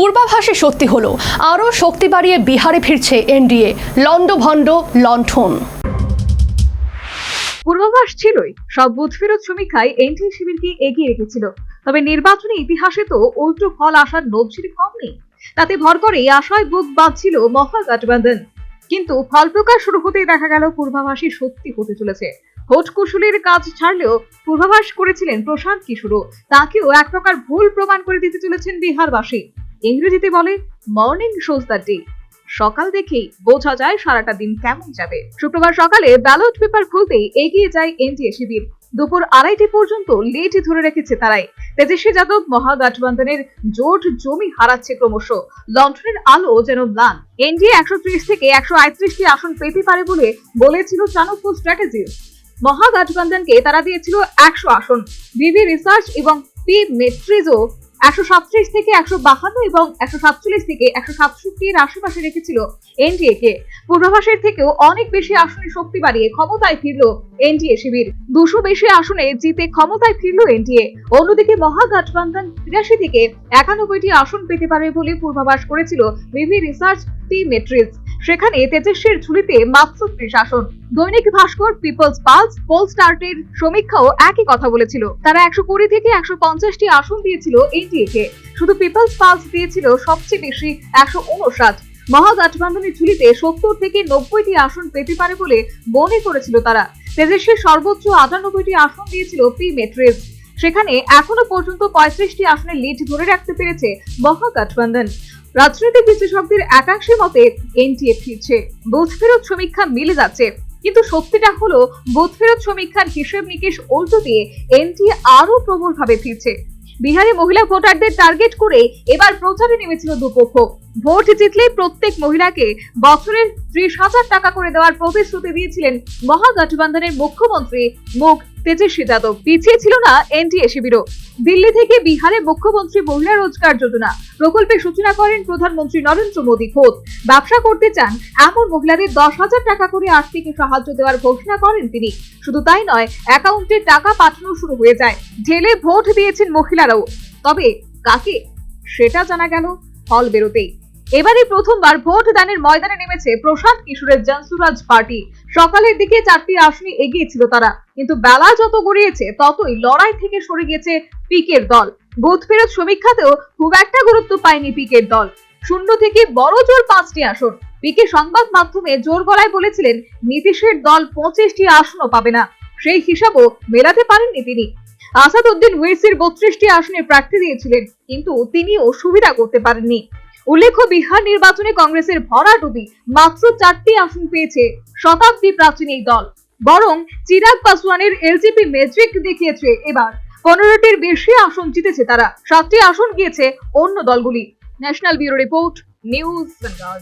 পূর্বাভাসে সত্যি হলো, আরও শক্তি বাড়িয়ে বিহারে ফিরছে এনডিএ লন্ডভন্ড লণ্ঠন। পূর্বাভাস ছিলই, সব বুথ ফেরত সমীক্ষায় এনডিএ শিবিরকে এগিয়ে রেখেছিল। তবে নির্বাচনী ইতিহাসে তো উল্টো ফল আসার নজির কম নেই। তাতে ভর করে আশায় বুক বাঁধছিল মহাগঠবন্ধন। কিন্তু ফল প্রকাশ শুরু হতেই দেখা গেল পূর্বাভাসই সত্যি হতে চলেছে। ভোট কুশলীর কাজ ছাড়লেও পূর্বাভাস করেছিলেন প্রশান্ত কিশোরও। তাকেও এক প্রকার ভুল প্রমাণ করে দিতে চলেছেন বিহারবাসী। ইংরেজিতে বলে মর্নিং শোজ দ্য ডে সকাল দেখেই বোঝা যায় সারাটা দিন কেমন যাবে। শুক্রবার সকালে ব্যালট পেপার খুলতেই এগিয়ে যায় এনডিএ শিবির। দুপুর আড়াইটে পর্যন্ত লেট ধরে রেখেছে তারাই। তেজস্বী যাদব মহাগঠবন্ধনের জোট জমি হারাচ্ছে ক্রমশ। লন্ডনের আলো যেন ম্লান। এনডিএ একশো ত্রিশ থেকে একশো আটত্রিশটি আসন পেতে পারে বলে বলেছিল চাণক্য স্ট্র্যাটেজি মহাগঠবন্ধনকে তারা দিয়েছিল একশো আসন। বিভি রিসার্চ এবং পি মেট্রিজও একশো থেকে একশো বাহান্ন এবং একশো সাতচল্লিশ থেকে একশো সাতষট্টির আশেপাশে রেখেছিল এনডিএ কে। পূর্বাভাসের থেকেও অনেক বেশি আসনে শক্তি বাড়িয়ে ক্ষমতায় ফিরল এনডিএ শিবির। দুশো বেশি আসনে জিতে ক্ষমতায় ফিরল এনডিএ। অন্যদিকে মহাগঠবন্ধন তিরাশি থেকে একানব্বইটি আসন পেতে পারে বলে পূর্বাভাস করেছিল বিভি রিসার্চ টি মেট্রিক্স সেখানে তেজস্বীর ঝুলিতে মাত্র ত্রিশ আসন Dainik Bhaskar, People's Pulse, poll স্টার্টের সমীক্ষাও একই কথা বলেছিল। তারা একশো কুড়ি থেকে একশো পঞ্চাশটি আসন দিয়েছিল এনডিএ কে। শুধু পিপলস পালস দিয়েছিল সবচেয়ে বেশি একশো উনষাট। মহাগঠবন্ধনের ঝুলিতে সত্তর থেকে নব্বইটি আসন পেতে পারে বলে মনে করেছিল তারা। তেজস্বীর সর্বোচ্চ আটানব্বইটি আসন দিয়েছিল পি মেট্রিস। সেখানে এখনও পর্যন্ত পঁয়ত্রিশটি আসনের লিড ধরে রাখতে পেরেছে মহাগঠবন্ধন রাজনৈতিক বিশ্লেষকদের একাংশের মতে এনটিএ ফিরছে। বুথ ফেরত সমীক্ষা মিলে যাচ্ছে। কিন্তু সত্যিটা হলো বুথ ফেরত সমীক্ষার হিসেব নিকেশ উল্টো দিয়ে এনটিএ আরও প্রবলভাবে ফিরছে। বিহারে মহিলা ভোটারদের টার্গেট করে এবার প্রচারে নেমেছিল দুপক্ষ। ভোট জিতলে প্রত্যেক মহিলাকে বছরের ত্রিশ হাজার টাকা করে দেওয়ার প্রতিশ্রুতি দিয়েছিলেন মহাগঠবন্ধনের মুখ্যমন্ত্রী মুখ তেজস্বী যাদব। পিছিয়ে ছিল না এনটিএ শিবিরও। দিল্লি থেকে বিহারে মুখ্যমন্ত্রী মহিলা রোজগার যোজনা। প্রকল্পের সূচনা করেন প্রধানমন্ত্রী নরেন্দ্র মোদী খোদ। ব্যবসা করতে চান এমন মহিলাদের দশ হাজার টাকা করে আর্থিক সাহায্য দেওয়ার ঘোষণা করেন তিনি। শুধু তাই নয়, অ্যাকাউন্টে টাকা পাঠানো শুরু হয়ে যায়। ঢেলে ভোট দিয়েছেন মহিলারাও। তবে কাকে? সেটা জানা গেল ফল বেরোতেই। এবারে প্রথমবার ভোট দানের ময়দানে নেমেছে প্রশান্ত কিশোরের জনসুরাজ পার্টি। সকালের দিকে চারটি আসনে এগিয়েছিল তারা। কিন্তু বেলা যত গড়িয়েছে, ততই লড়াই থেকে সরে গিয়েছে পিকের দল। বুথ ফেরত সমীক্ষাতেও খুব একটা গুরুত্ব পায়নি পিকের দল। শূন্য থেকে বড় জোর পাঁচটি আসন। পিকে সংবাদ মাধ্যমে জোর গলায় বলেছিলেন, নীতিশের দল পঁচিশটি আসনও পাবে না। সেই হিসাবও মেলাতে পারেননি তিনি। আসাদউদ্দিন ওয়েসির বত্রিশটি আসনে প্রার্থী দিয়েছিলেন, কিন্তু তিনিও সুবিধা করতে পারেননি। উল্লেখ্য, বিহার নির্বাচনে কংগ্রেসের ভরাডুবি মাত্র চারটি আসন পেয়েছে শতাব্দী প্রাচীন এই দল। বরং চিরাগ পাসওয়ানের এলজিপি ম্যাজিক দেখিয়েছে এবার। পনেরোটির বেশি আসন জিতেছে তারা। সাতটি আসন গিয়েছে অন্য দলগুলি। National bureau report, news Bengal